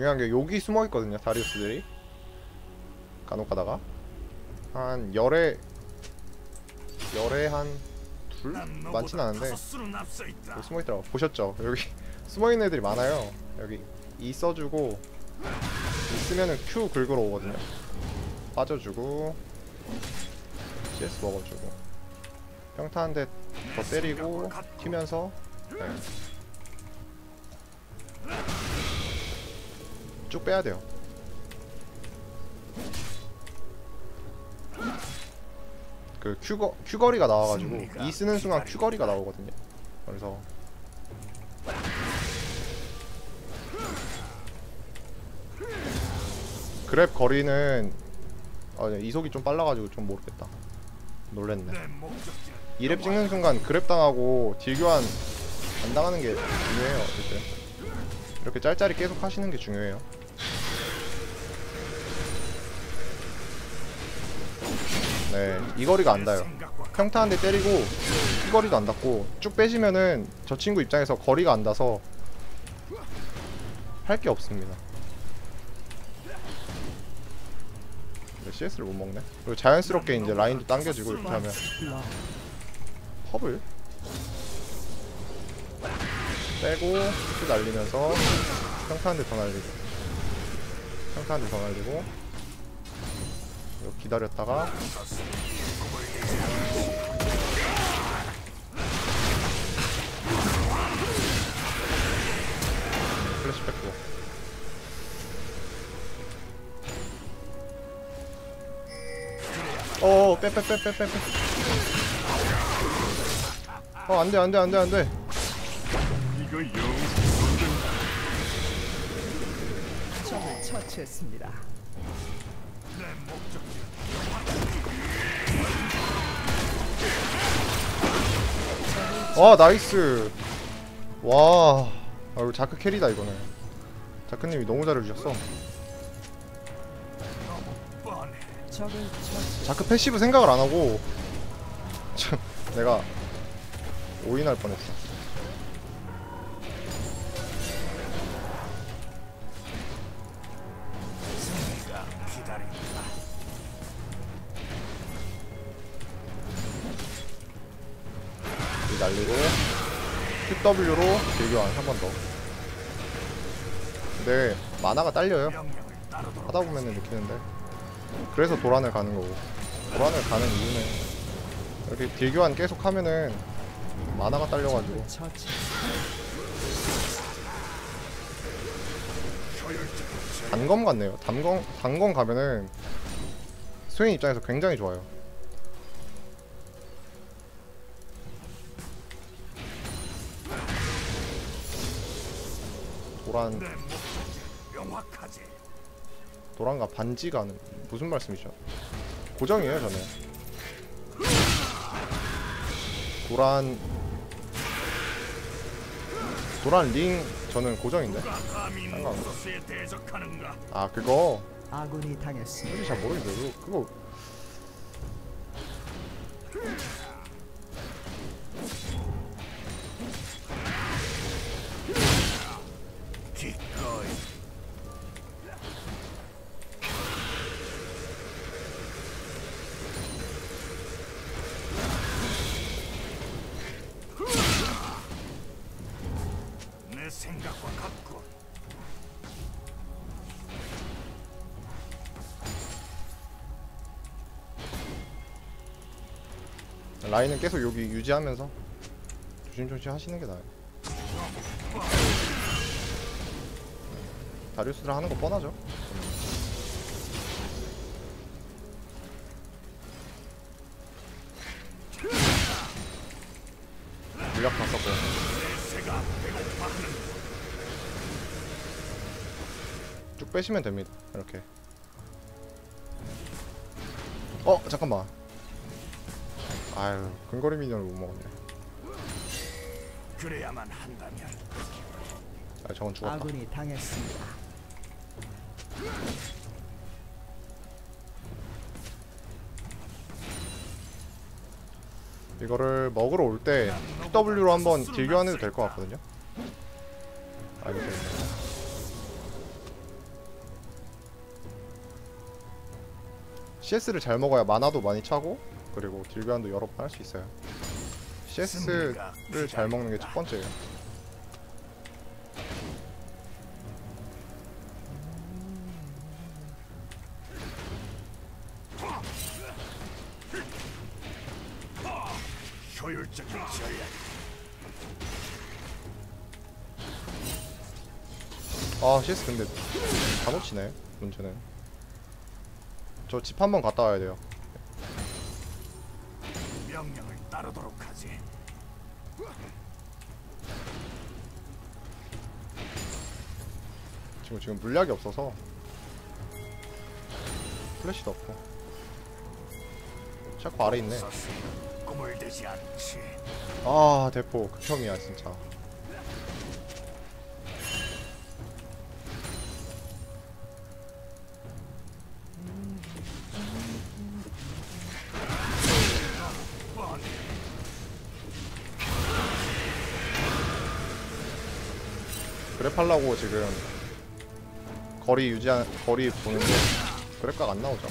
중요한 게 여기 숨어 있거든요 다리우스들이. 간혹 가다가. 한 열에 열에 한둘? 많진 않은데. 여기 숨어 있더라고. 보셨죠? 여기 숨어 있는 애들이 많아요. 여기 E 써주고 E 쓰면은 Q 긁으러 오거든요. 빠져주고 CS 먹어주고. 평타 한대 더 때리고. 튀면서 네. 쭉 빼야 돼요. 그 Q거, Q거리가 나와가지고 E 쓰는 순간 Q거리가 나오거든요. 그래서 그랩 거리는 아, 네, 이속이 좀 빨라가지고 좀 모르겠다. 놀랬네. 2랩 찍는 순간 그랩 당하고 딜 교환 안 당하는 게 중요해요 어쨌든. 이렇게 짤짤이 계속 하시는 게 중요해요 네 이 거리가 안 닿아요 생각과 평타 한 대 때리고 이 거리도 안 닿고 쭉 빼시면은 저 친구 입장에서 거리가 안 닿아서 할 게 없습니다. 근데 CS를 못 먹네. 그리고 자연스럽게 이제 라인도 당겨지고 이렇게 하면 컵을 빼고 쭉 날리면서 평타 한 대 더 날리고 평타 한 대 더 날리고 기다렸다가 플래시 뺐고. 어어 빼빼빼빼 빼빼. 어 안돼 안돼 안돼 안돼. 처치했습니다. 와 나이스. 와. 아, 이거 자크 캐리다 이거는. 자크님이 너무 잘해주셨어. 자크 패시브 생각을 안하고 참 내가 오인할 뻔했어 QW로 딜교환 한 번 더. 근데 만화가 딸려요. 하다 보면은 느끼는데. 그래서 도란을 가는 거고. 도란을 가는 이유는 이렇게 딜교환 계속 하면은 만화가 딸려가지고. 단검 같네요. 단검 단검 가면은 스웨인 입장에서 굉장히 좋아요 도란 명확하지. 도란과 반지가 는 무슨 말씀이죠? 고정이에요 저는 도란 도란 링 저는 고정인데 상관없어. 아 그거 아군이 당했습니다. 솔직히 잘 모르겠어요 그거, 그거 생각과 같군. 라인은 계속 여기 유지하면서 조심조심 하시는 게 나아요 다리우스를 하는 거 뻔하죠 쭉 빼시면 됩니다. 이렇게. 어 잠깐만. 아유 근거리 미니언을 못 먹었네. 그래야만 한다면. 아 저건 죽었다. 아군이 당했습니다. 이거를 먹으러 올때 QW로 한번 딜교환해도 될 것 같거든요. 아 이거 되네. CS를 잘 먹어야 마나도 많이 차고 그리고 딜교환도 여러 번 할 수 있어요. CS를 잘 먹는 게 첫 번째예요. 아 CS 근데 다 놓치네 문제는. 저 집 한 번 갔다 와야 돼요. 명령을 따르도록 하지. 지금 지금 물약이 없어서 플래시도 없고. 샤코 아래 있네. 아 대포 극혐이야 진짜. 하려고 지금 거리 유지한 거리 보는데 그랩각 안 나오죠.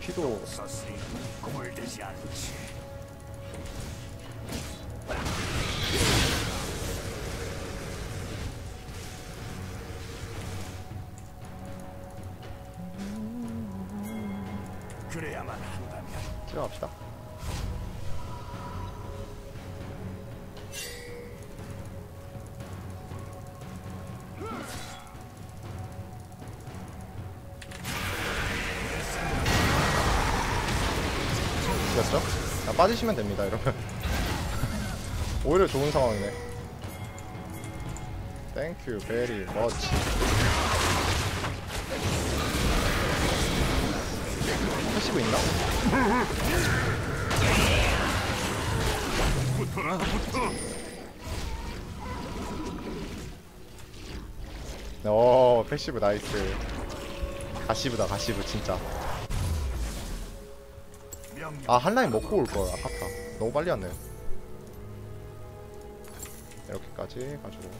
피도 대지 않지. 그래야만 한다면 들어갑시다. 자, 빠지시면 됩니다, 이러면. 오히려 좋은 상황이네. 땡큐 베리 머치. 패시브 있나? 붙어라 붙어. 오 패시브 나이스 가시브다 가시브 진짜. 아 한라인 먹고 올걸 아깝다. 너무 빨리 왔네. 이렇게까지 가지고.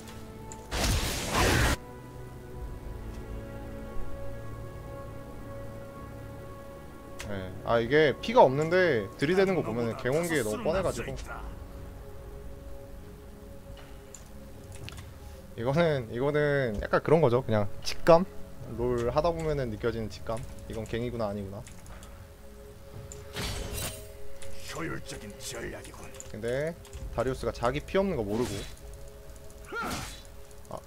네. 아 이게 피가 없는데 들이대는 거 보면 갱원기에 너무 뻔해가지고. 이거는 이거는 약간 그런 거죠. 그냥 직감? 롤 하다 보면은 느껴지는 직감? 이건 갱이구나 아니구나 효율적인 전략이군. 근데 다리우스가 자기 피 없는 거 모르고. 아.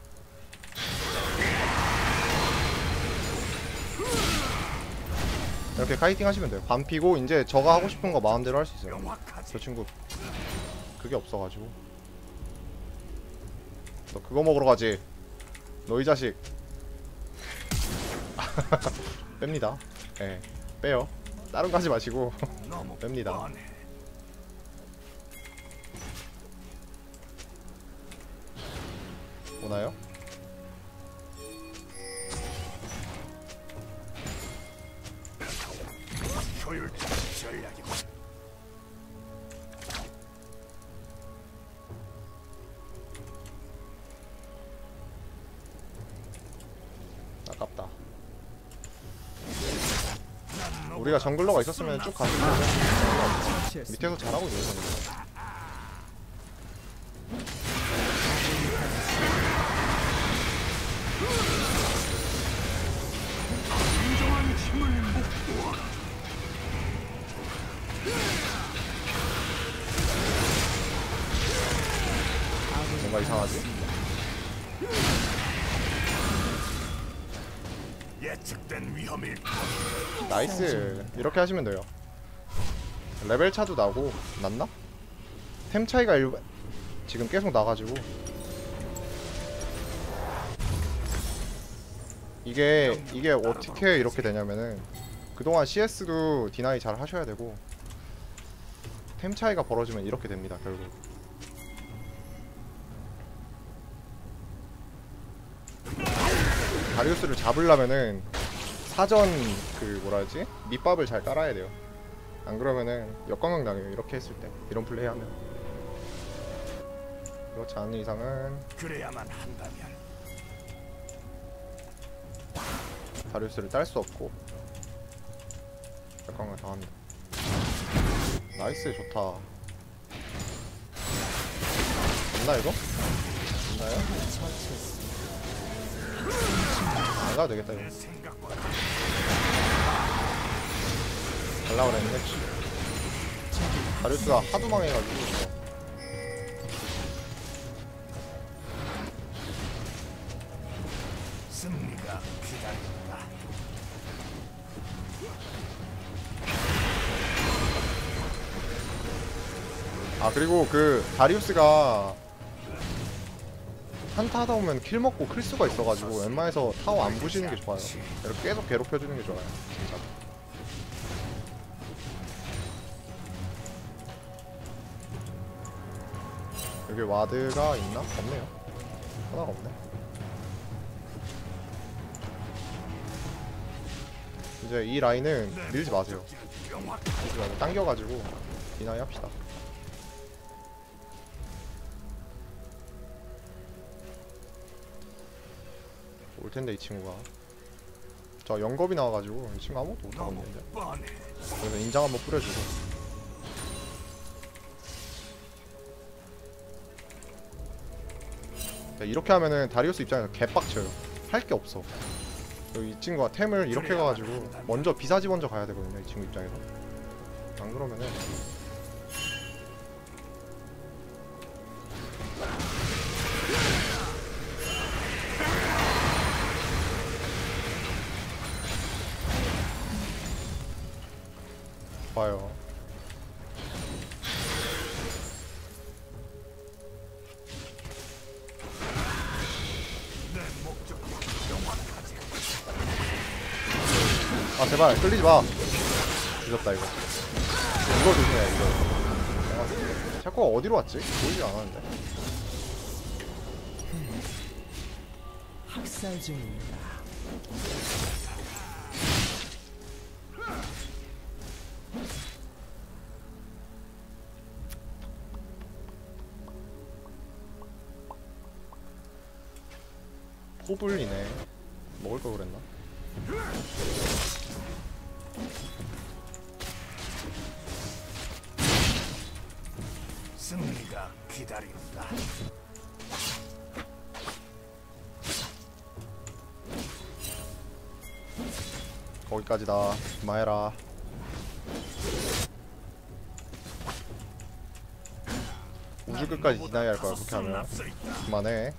이렇게 카이팅 하시면 돼요. 반피고 이제 저가 하고 싶은 거 마음대로 할 수 있어요. 저 친구 그게 없어가지고. 너 그거 먹으러 가지. 너 이 자식. 뺍니다. 예. 빼요. 다른 거 하지 마시고. 뺍니다. 전략이군. 아깝다 우리가 정글러가 있었으면 쭉 텐데 처치했습니다. 밑에서 잘하고 있는 정글 이렇게 하시면 돼요. 레벨 차도 나고 났나? 템 차이가 일... 지금 계속 나가지고. 이게 이게 어떻게 이렇게 되냐면은 그동안 CS도 디나이 잘 하셔야 되고 템 차이가 벌어지면 이렇게 됩니다 결국. 다리우스를 잡으려면은 사전 그 뭐라 하지 밑밥을 잘 깔아야 돼요. 안 그러면은 역광강 당해요. 이렇게 했을 때 이런 플레이 하면 그렇지 않은 이상은 그래야만 한다면 다리우스를 딸 수 없고 약간을 당합니다 나이스 좋다 됐나 이거? 됐나요? 가도 되겠다 이거 내 생각과 갈라 그랬는데 다리우스가 하도 망해가지고. 승리가 기다린다. 아 그리고 그 다리우스가 한타 하다 보면 킬 먹고 클 수가 있어가지고 웬만해서 타워 안 부시는 게 좋아요. 이렇게 계속 괴롭혀주는 게 좋아요 진짜. 여기 와드가 있나? 없네요. 하나가 없네. 이제 이 라인은 밀지 마세요. 밀지 말고 당겨가지고 이나이 합시다 올 텐데 이 친구가. 저 영겁이 나와가지고 이 친구 아무것도 있는데. 뻔해. 그래서 인장 한번 뿌려주고. 자, 이렇게 하면은 다리우스 입장에서 개빡쳐요. 할 게 없어. 이 친구가 템을 이렇게 가가지고 먼저 비사지 먼저 가야 되거든요 이 친구 입장에서. 안 그러면은 명확하지. 아 제발 끌리지 마 늦었다 이거 이거 조심해 이거 아, 자꾸 어디로 왔지? 보이지 않았는데 학살 중입니다. 호불이네 먹을 걸 그랬나? 승리가 기다린다. 거기까지다 그만해라 우주 끝까지 디나이 할 거야 그렇게 하면. 그만해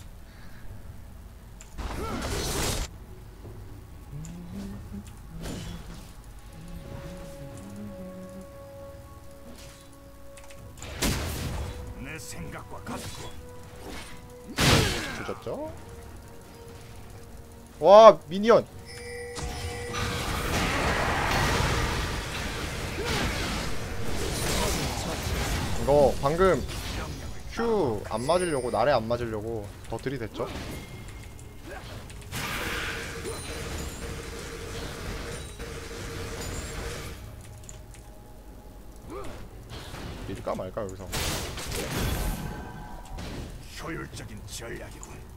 와 미니언 이거 방금 Q 안 맞으려고 날에 안 맞으려고 더 들이댔죠? 밀까 말까 여기서 효율적인 전략이군.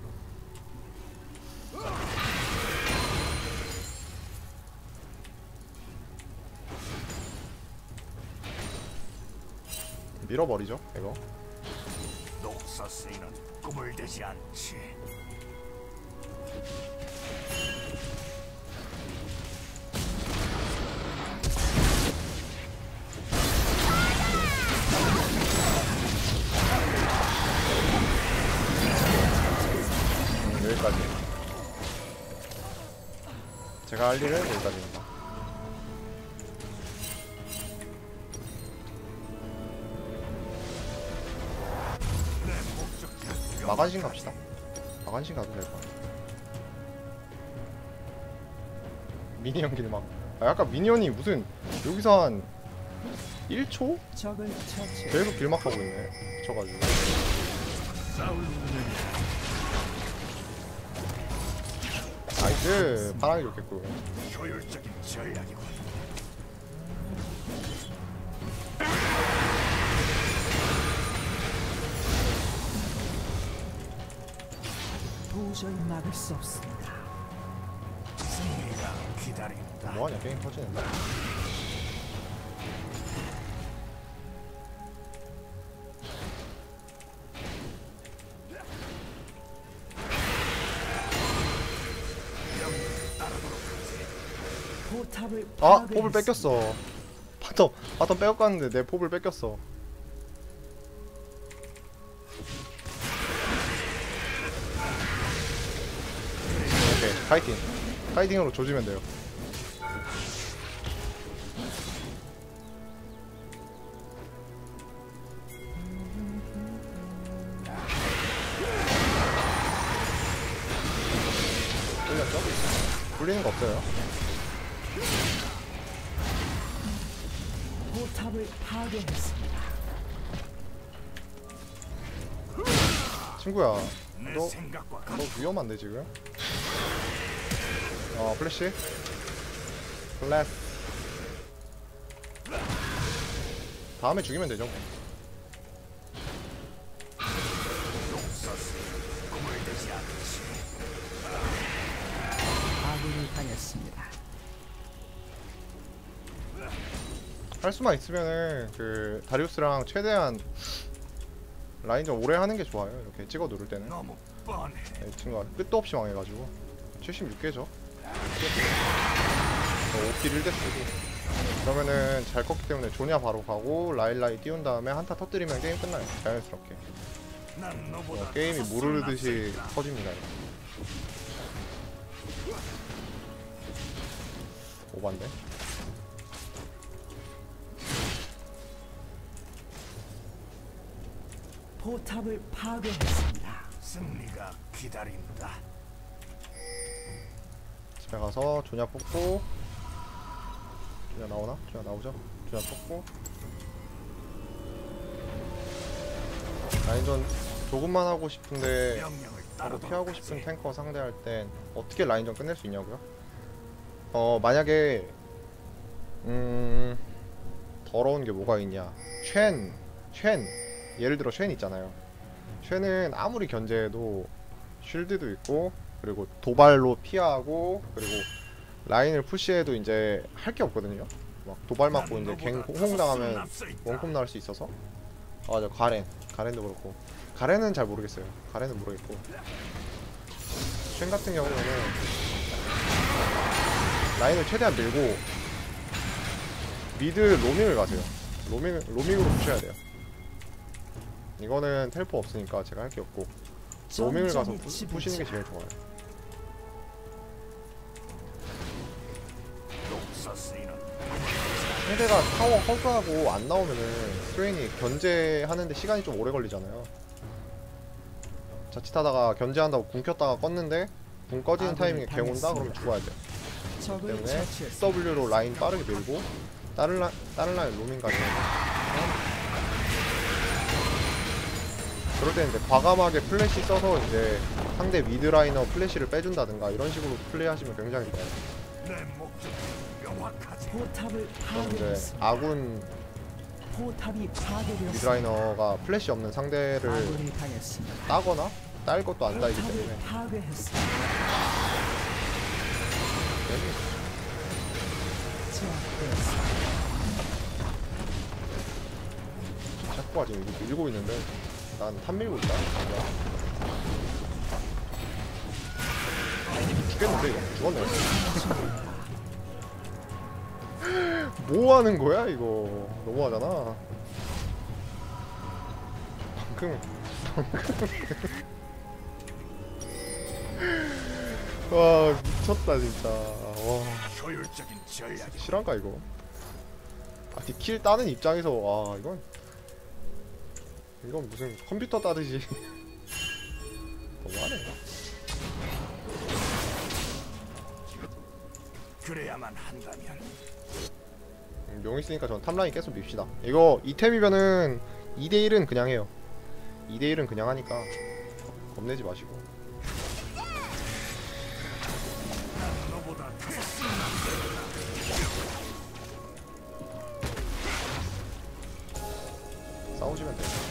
밀어버리죠 이거. 녹서스이는 꿈을 대지 않지. 음, 여기까지. 제가 할 일은 여기까지입니다 마간신 갑시다 마간신 가도 될것 같아 미니언 길막 아 약간 미니언이 무슨 여기서 한 1초? 적을 처치. 계속 길막 하고 있네 쳐가지고 나이스 파랑이 좋겠고 효율적인 전략이군. 도저히 막을 수 없습니다. 승리가 기다린다. 뭐하냐 게임 터지는데 아 pop을 뺏겼어 바텀 바텀 빼앗갔는데 내 pop을 뺏겼어 오케이 파이팅 파이팅으로 조지면 돼요 뚫렸죠? 뚫리는 거 없어요 포탑을 파괴했습니다. 친구야 내 너, 너 위험한데 지금? 어 플래시 플래시 다음에 죽이면 되죠 뭐. 아군이. 할 수만 있으면은 그 다리우스랑 최대한 라인전 오래 하는 게 좋아요 이렇게 찍어 누를 때는 뻔해. 네, 이 친구가 끝도 없이 망해가지고 76개죠 5킬 1대 쓰고 그러면은 잘 컸기 때문에 조냐 바로 가고 라일라이 띄운 다음에 한타 터뜨리면 게임 끝나요 자연스럽게 어, 게임이 있다. 터집니다. 오반데? 포탑을 파괴했습니다. 승리가 기다린다. 집에 가서 조냐 뽑고 조냐 나오나? 조냐 나오죠? 조냐 뽑고 라인전 조금만 하고 싶은데 바로 따르도록 피하고. 싶은 탱커 상대할 땐 어떻게 라인전 끝낼 수 있냐고요? 어 만약에 음 더러운 게 뭐가 있냐 쉔, 쉔 예를 들어 쉔 있잖아요 쉔은 아무리 견제해도 쉴드도 있고 그리고 도발로 피하고 그리고 라인을 푸시해도 이제 할 게 없거든요. 막 도발 맞고 난 이제 갱 너보다 호응 다섯 당하면 손 앞서 있다. 원콤 나올 수 있어서. 아 맞아 가렌. 가렌도 그렇고. 가렌은 잘 모르겠어요. 가렌은 모르겠고. 쉔 같은 경우에는 라인을 최대한 밀고 미드 로밍을 가세요. 로밍, 로밍으로 푸셔야 돼요. 이거는 텔포 없으니까 제가 할 게 없고. 로밍을 가서 푸. 푸시는 게 제일 좋아요 상대가 타워 허그하고 안 나오면은 스웨인이 견제하는데 시간이 좀 오래 걸리잖아요. 자칫하다가 견제한다고 궁 켰다가 껐는데 궁 꺼지는 아군이 타이밍에 갱 온다? 그러면. 죽어야 돼. 적을 때문에. W로 라인 빠르게 밀고 다른 라 다른 라인 로밍 가면 그럴 때 이제 과감하게 플래시 써서 이제 상대 미드 라이너 플래시를 빼준다든가 이런 식으로 플레이하시면 굉장히 좋아요. 포탑을 이제 파괴했습니다. 아군 포탑이 미드 파괴되었습니다. 라이너가 플래시 없는 상대를 아군이 당했습니다. 따거나 딸 것도 안 따이기 포탑을 때문에 파괴했습니다. 제압되었습니다. 샤코가 지금 이거 밀고 있는데 난 탑 밀고 있다 죽겠는데 이거 죽었네 뭐 하는 거야 이거? 너무하잖아. 방금 방금. 와 미쳤다 진짜. 와. 효율적인 전략이 실한가 이거? 아 디킬 따는 입장에서 와 이건. 이건 무슨 컴퓨터 따듯이. 너무하네. 그래야만 한다면. 음, 용 있으니까 전 탑라인 계속 밉시다. 이거 이템이면은 2대1은 그냥 해요. 2대1은 그냥 하니까 겁내지 마시고. 싸우시면 돼요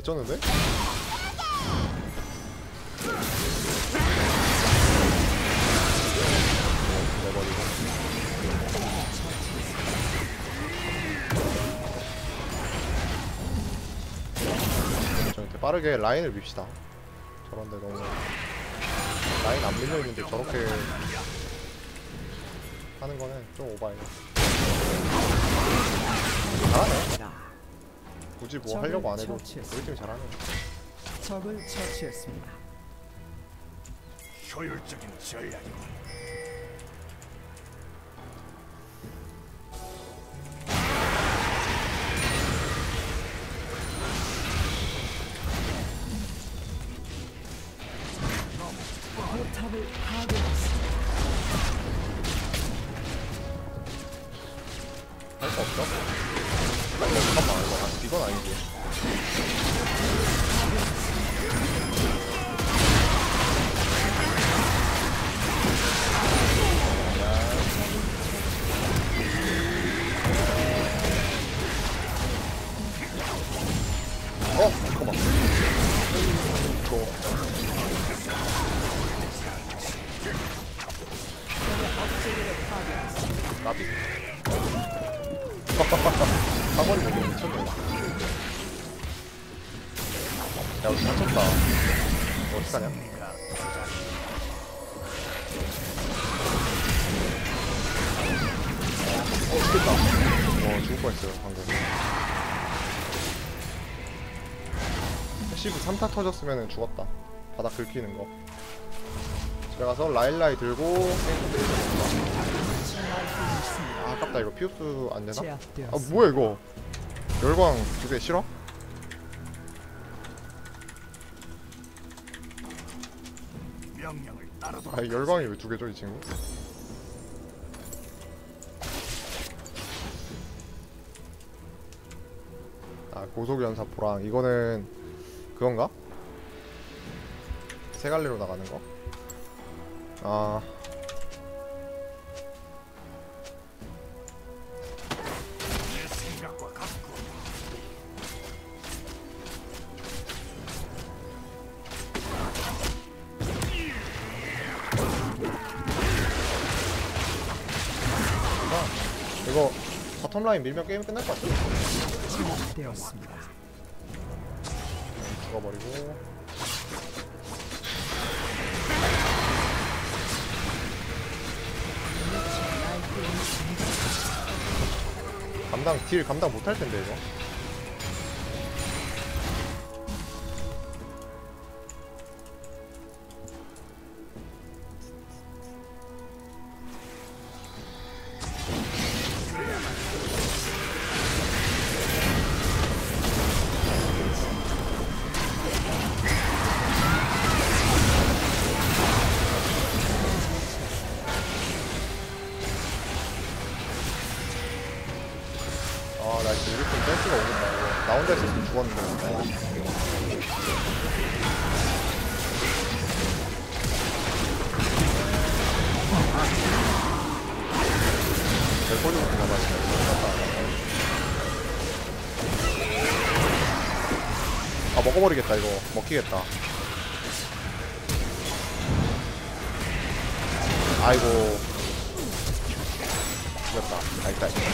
개쩌는데? 빠르게 라인을 밉시다. 저런데 너무 라인 안 밀려 있는데 저렇게 하는 거는 좀 오바해요 잘하네 굳이 뭐 하려고 안 해도. 우리 팀이 잘하네 적을 처치했습니다. 효율적인 전략이군. 3타 터졌으면 죽었다 바닥 긁히는 거 집에 가서 라일라이 들고 아, 아깝다 이거 피우스 안 되나? 아. 뭐야 이거 열광 두개 싫어? 아 열광이 왜 두 개죠 이 친구? 아 고속연사 보랑 이거는 그건가? 세 갈래로 나가는 거? 아. 아, 이거 바텀 라인 밀면 게임 끝날 것 같아. 죽어버리고. 감당 딜 감당 못할 텐데 이거 이렇게 센스가 오겠다 이거 나 혼자 있었으면 죽었는데 벨코리부터 잡아야 아 먹어버리겠다 이거. 먹히겠다. 아이고. 죽였다. 나이스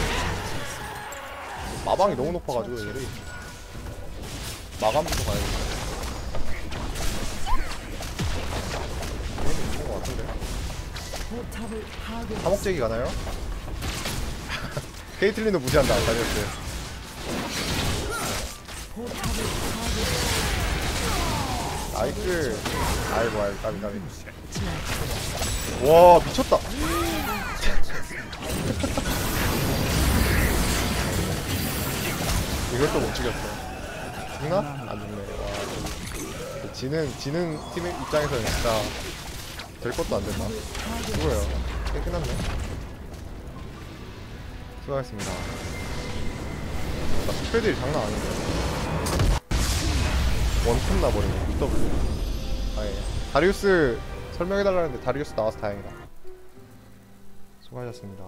마방이 너무 높아가지고 얘들이 마감부터 가야겠다 얘는 있는 것 같은데. 사목재기 가나요? 케이틀린도 무시한다 파괴. 나이스 아이고 아이고 까비 까비. 와 미쳤다 이것도 못 죽였어. 죽나? 안 죽네. 와. 지는 지는 팀의 입장에서는 진짜 될 것도 안 된다? 게임 끝났네 수고하셨습니다. 나 스페딜 장난 아닌데. 원톱 나버리네. W. 아 예. 다리우스 설명해달라는데 다리우스 나와서 다행이다. 수고하셨습니다